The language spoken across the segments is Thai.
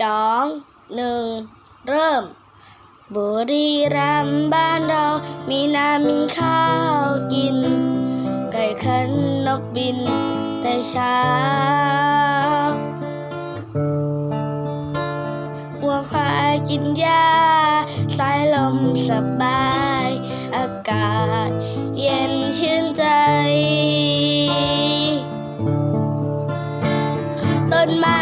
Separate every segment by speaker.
Speaker 1: สองหนึ่งเริ่ม บุรีรัมย์บ้านเรามีน้ำมีข้าวกิน ไก่ขันนกบินแต่เช้าวัวควายกินหญ้าสายลมสบาย อากาศเย็นชื่นใจ ต้นไม้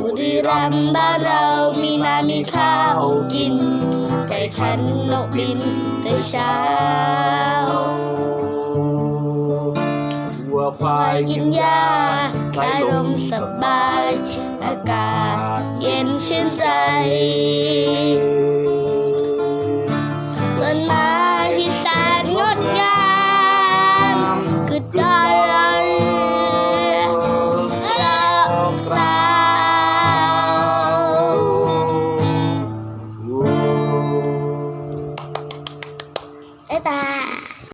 Speaker 2: บุรีรัมย์บ้านเรามีน้ำ
Speaker 1: มีข้าวกิน ไก่ขันนกบินแต่เช้า
Speaker 2: วัวควาย
Speaker 1: กินหญ้าสายลมสบาย อากาศเย็นชื่นใจ